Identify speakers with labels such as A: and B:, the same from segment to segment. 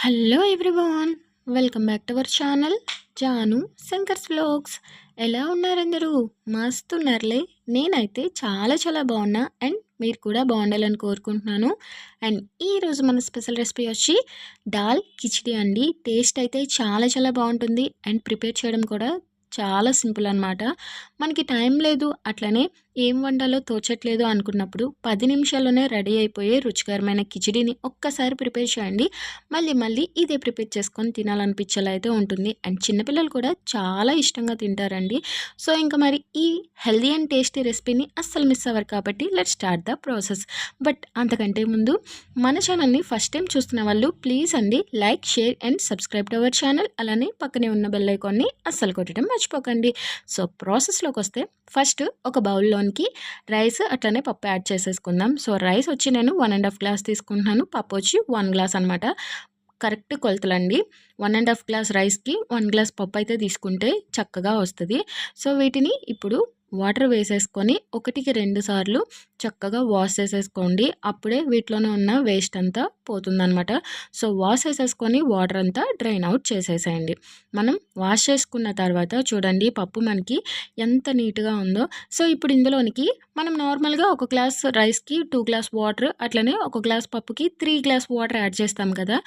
A: Hello everyone welcome back to our channel Janu Shankar's vlogs ఎలా ఉన్నారందరూ మస్తు ఉన్నారులే. నేనైతే చాలా చాలా బాగున్నా అండ్ మీరు కూడా బాగుండాలని కోరుకుంటున్నాను. అండ్ ఈరోజు మన స్పెషల్ రెసిపీ వచ్చి దాల్ కిచిడి అండి. టేస్ట్ అయితే చాలా చాలా బాగుంటుంది అండ్ ప్రిపేర్ చేయడం కూడా చాలా సింపుల్ అనమాట మనకి టైం లేదు అట్లనే ఏం వండాలో తోచట్లేదు అనుకున్నప్పుడు పది నిమిషాల్లోనే రెడీ అయిపోయే రుచికరమైన కిచిడిని ఒక్కసారి ప్రిపేర్ చేయండి. మళ్ళీ మళ్ళీ ఇదే ప్రిపేర్ చేసుకొని తినాలనిపించేలా అయితే ఉంటుంది. అండ్ చిన్నపిల్లలు కూడా చాలా ఇష్టంగా తింటారండి. సో ఇంకా మరి ఈ హెల్దీ అండ్ టేస్టీ రెసిపీని అస్సలు మిస్ అవ్వరు కాబట్టి let start the process. But అంతకంటే ముందు మన ఛానల్ని ఫస్ట్ టైం చూస్తున్న వాళ్ళు ప్లీజ్ అండి like share and subscribe to our channel. అలానే పక్కనే ఉన్న బెల్ ఐకాన్ని అస్సలు కొట్టడం మర్చిపోకండి. సో ప్రాసెస్లోకి వస్తే ఫస్ట్ ఒక దానికి రైస్ అట్లనే పప్పు యాడ్ చేసేసుకుందాం. సో రైస్ వచ్చి నేను వన్ అండ్ హాఫ్ గ్లాస్ తీసుకుంటున్నాను. పప్పు వచ్చి వన్ గ్లాస్ అనమాట కరెక్ట్ కొలతలండి. వన్ అండ్ హాఫ్ గ్లాస్ రైస్కి వన్ గ్లాస్ పప్పు అయితే తీసుకుంటే చక్కగా వస్తుంది. సో వీటిని ఇప్పుడు వాటర్ వేసేసుకొని ఒకటికి రెండు సార్లు చక్కగా వాష్ చేసేసుకోండి. అప్పుడే వీటిలోనే ఉన్న వేస్ట్ అంతా పోతుందనమాట సో వాష్ చేసేసుకొని వాటర్ అంతా డ్రైన్ అవుట్ చేసేసేయండి. మనం వాష్ చేసుకున్న తర్వాత చూడండి పప్పు మనకి ఎంత నీట్గా ఉందో. సో ఇప్పుడు ఇందులోనికి మనం నార్మల్గా ఒక గ్లాస్ రైస్కి టూ గ్లాస్ వాటర్ అట్లనే ఒక గ్లాస్ పప్పుకి త్రీ గ్లాస్ వాటర్ యాడ్ చేస్తాం కదా.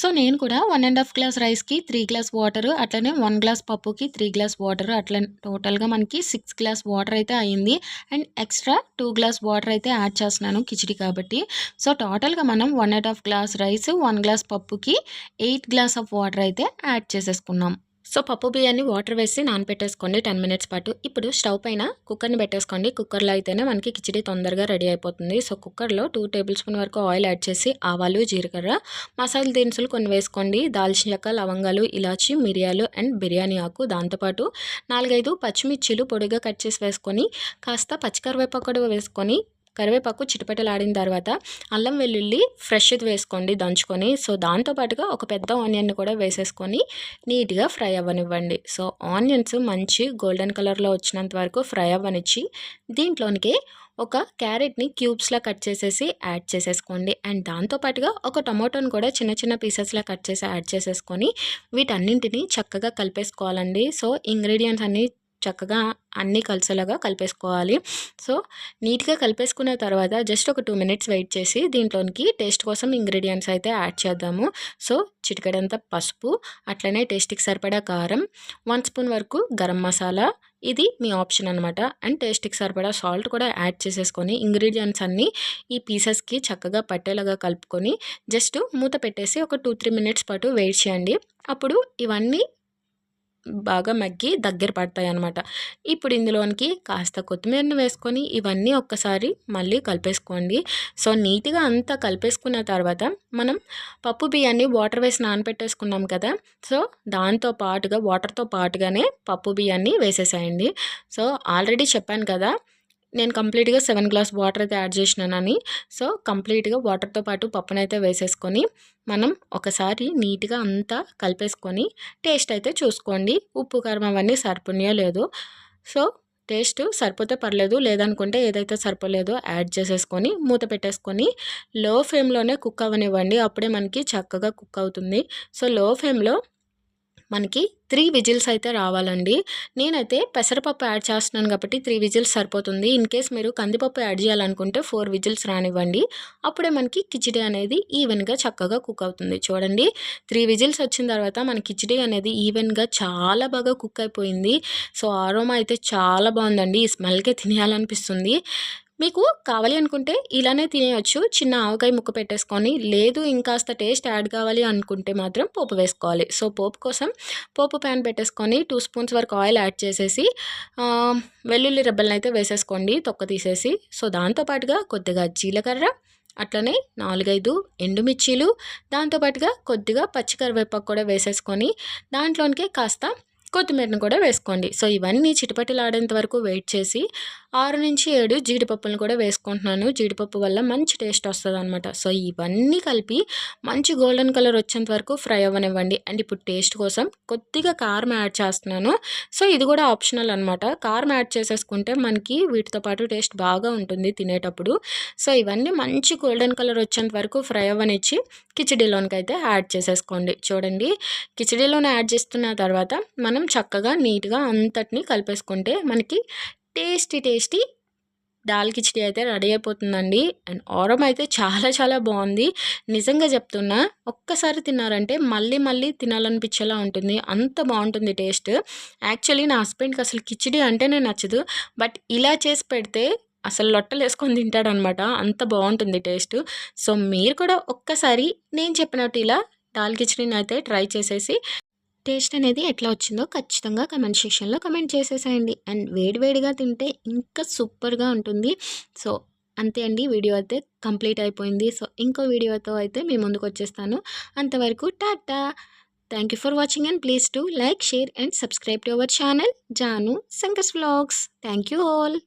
A: సో నేను కూడా వన్ అండ్ హాఫ్ గ్లాస్ రైస్కి త్రీ గ్లాస్ వాటర్ అట్లనే వన్ గ్లాస్ పప్పుకి త్రీ గ్లాస్ వాటర్ అట్లా టోటల్గా మనకి సిక్స్ గ్లాస్ వాటర్ అయితే అయింది. And extra two glass water అయితే యాడ్ చేస్తున్నాను కిచిడి కాబట్టి. సో టోటల్గా మనం one and half glass rice one glass పప్పుకి ఎయిట్ గ్లాస్ ఆఫ్ వాటర్ అయితే యాడ్ చేసేసుకున్నాం. సో పప్పు బియ్యాన్ని వాటర్ వేసి నానపెట్టేసుకోండి టెన్ మినిట్స్ పాటు. ఇప్పుడు స్టవ్ పైన కుక్కర్ని పెట్టేసుకోండి. కుక్కర్లో అయితేనే మనకి కిచిడి తొందరగా రెడీ అయిపోతుంది. సో కుక్కర్లో టూ టేబుల్ స్పూన్ వరకు ఆయిల్ యాడ్ చేసి ఆవాలు జీలకర్ర మసాలా దినుసులు కొన్ని వేసుకోండి. దాల్చిన చెక్క లవంగాలు ఇలాచి మిరియాలు అండ్ బిర్యానీ ఆకు. దాంతోపాటు నాలుగైదు పచ్చిమిర్చిలు పొడిగా కట్ చేసి వేసుకొని కాస్త పచ్చికరివేపాకు వేసుకొని కరివేపాకు చిటపటలాడిన తర్వాత అల్లం వెల్లుల్లి ఫ్రెష్ది వేసుకోండి దంచుకొని. సో దాంతోపాటుగా ఒక పెద్ద ఆనియన్ కూడా వేసేసుకొని నీట్గా ఫ్రై అవ్వనివ్వండి. సో ఆనియన్స్ మంచి గోల్డెన్ కలర్లో వచ్చినంత వరకు ఫ్రై అవ్వనిచ్చి దీంట్లోనికి ఒక క్యారెట్ని క్యూబ్స్లా కట్ చేసేసి యాడ్ చేసేసుకోండి. అండ్ దాంతోపాటుగా ఒక టమాటోని కూడా చిన్న చిన్న పీసెస్లా కట్ చేసి యాడ్ చేసేసుకొని వీటన్నింటినీ చక్కగా కలిపేసుకోవాలండి. సో ఇంగ్రీడియంట్స్ అన్నీ చక్కగా అన్నీ కలిసేలాగా కలిపేసుకోవాలి. సో నీట్గా కలిపేసుకున్న తర్వాత జస్ట్ ఒక టూ మినిట్స్ వెయిట్ చేసి దీంట్లోనికి టేస్ట్ కోసం ఇంగ్రీడియంట్స్ అయితే యాడ్ చేద్దాము. సో చిటికడంతా పసుపు అట్లనే టేస్ట్కి సరిపడా కారం వన్ స్పూన్ వరకు గరం మసాలా ఇది మీ ఆప్షన్ అనమాట అండ్ టేస్ట్కి సరిపడా సాల్ట్ కూడా యాడ్ చేసేసుకొని ఇంగ్రీడియంట్స్ అన్నీ ఈ పీసెస్కి చక్కగా పట్టేలాగా కలుపుకొని జస్ట్ మూత పెట్టేసి ఒక టూ త్రీ మినిట్స్ పాటు వెయిట్ చేయండి. అప్పుడు ఇవన్నీ బాగా మగ్గి దగ్గర పడతాయి అన్నమాట ఇప్పుడు ఇందులోనికి కాస్త కొత్తిమీరని వేసుకొని ఇవన్నీ ఒక్కసారి మళ్ళీ కలిపేసుకోండి. సో నీట్గా అంతా కలిపేసుకున్న తర్వాత మనం పప్పు బియ్యాన్ని వాటర్ వేసి నానబెట్టేసుకున్నాం కదా సో దాంతో పాటుగా వాటర్తో పాటుగానే పప్పు బియ్యాన్ని వేసేసేయండి. సో ఆల్రెడీ చెప్పాను కదా నేను కంప్లీట్గా సెవెన్ గ్లాస్ వాటర్ అయితే యాడ్ చేసినానని. సో కంప్లీట్గా వాటర్తో పాటు పప్పునైతే వేసేసుకొని మనం ఒకసారి నీట్గా అంతా కలిపేసుకొని టేస్ట్ అయితే చూసుకోండి. ఉప్పు కారం అవన్నీ సరిపోయో లేదు. సో టేస్ట్ సరిపోతే పర్లేదు. లేదనుకుంటే ఏదైతే సరిపోలేదో యాడ్ చేసేసుకొని మూత పెట్టేసుకొని లో ఫ్లేమ్లోనే కుక్ అవ్వనివ్వండి. అప్పుడే మనకి చక్కగా కుక్ అవుతుంది. సో లో ఫ్లేమ్లో మనకి త్రీ విజిల్స్ అయితే రావాలండి. నేనైతే పెసరపప్పు యాడ్ చేస్తున్నాను కాబట్టి త్రీ విజిల్స్ సరిపోతుంది. ఇన్ కేస్ మీరు కందిపప్పు యాడ్ చేయాలనుకుంటే ఫోర్ విజిల్స్ రానివ్వండి. అప్పుడే మనకి కిచిడి అనేది ఈవెన్గా చక్కగా కుక్ అవుతుంది. చూడండి. త్రీ విజిల్స్ వచ్చిన తర్వాత మన కిచిడి అనేది ఈవెన్గా చాలా బాగా కుక్ అయిపోయింది. సో ఆరోమా అయితే చాలా బాగుందండి. ఈ స్మెల్కే తినేయాలనిపిస్తుంది. మీకు కావాలి అనుకుంటే ఇలానే తినేయచ్చు. చిన్న ఆవకాయ ముక్క పెట్టేసుకొని లేదు ఇంకాస్త టేస్ట్ యాడ్ కావాలి అనుకుంటే మాత్రం పోపు వేసుకోవాలి. సో పోపు కోసం పోపు ప్యాన్ పెట్టేసుకొని టూ స్పూన్స్ వరకు ఆయిల్ యాడ్ చేసేసి వెల్లుల్లి రెబ్బలను అయితే వేసేసుకోండి తొక్క తీసేసి. సో దాంతోపాటుగా కొద్దిగా జీలకర్ర అట్లనే నాలుగైదు ఎండుమిర్చీలు దాంతోపాటుగా కొద్దిగా పచ్చికరివేపాకు కూడా వేసేసుకొని దాంట్లోనికే కాస్త కొత్తిమీరను కూడా వేసుకోండి. సో ఇవన్నీ చిటపటిలాడేంత వరకు వెయిట్ చేసి ఆరు నుంచి ఏడు జీడిపప్పులను కూడా వేసుకుంటున్నాను. జీడిపప్పు వల్ల మంచి టేస్ట్ వస్తుంది అనమాట సో ఇవన్నీ కలిపి మంచి గోల్డెన్ కలర్ వచ్చేంత వరకు ఫ్రై అవ్వనివ్వండి. అండ్ ఇప్పుడు టేస్ట్ కోసం కొద్దిగా కారం యాడ్ చేస్తున్నాను. సో ఇది కూడా ఆప్షనల్ అనమాట కారం యాడ్ చేసేసుకుంటే మనకి వీటితో పాటు టేస్ట్ బాగా ఉంటుంది తినేటప్పుడు. సో ఇవన్నీ మంచి గోల్డెన్ కలర్ వచ్చేంత వరకు ఫ్రై అవ్వనిచ్చి కిచడీలోనికి అయితే యాడ్ చేసేసుకోండి. చూడండి. కిచడీలోనే యాడ్ చేస్తున్న తర్వాత మనం చక్కగా నీట్గా అంతటిని కలిపేసుకుంటే మనకి టేస్టీ టేస్టీ. దాల్ కిచడీ అయితే రెడీ అయిపోతుందండి. అండ్ ఆరం అయితే చాలా చాలా బాగుంది. నిజంగా చెప్తున్నా ఒక్కసారి తిన్నారంటే మళ్ళీ మళ్ళీ తినాలనిపించేలా ఉంటుంది. అంత బాగుంటుంది టేస్ట్. యాక్చువల్లీ నా హస్బెండ్కి అసలు కిచడీ అంటేనే నచ్చదు. బట్ ఇలా చేసి పెడితే అసలు లొట్టలు వేసుకొని తింటాడనమాట. అంత బాగుంటుంది టేస్ట్. సో మీరు కూడా ఒక్కసారి నేను చెప్పినట్టు ఇలా దాల్ కిచడీని అయితే ట్రై చేసేసి టేస్ట్ అనేది ఎట్లా వచ్చిందో ఖచ్చితంగా కమెంట్ సెక్షన్లో కమెంట్ చేసేసేయండి. అండ్ వేడివేడిగా తింటే ఇంకా సూపర్గా ఉంటుంది. సో అంతే అండి. వీడియో అయితే కంప్లీట్ అయిపోయింది. సో ఇంకో వీడియోతో అయితే మీ ముందుకు వచ్చేస్తాను. అంతవరకు Tata! Thank you for watching and please to like share and subscribe to our channel Janu Shankar's vlogs. Thank you all.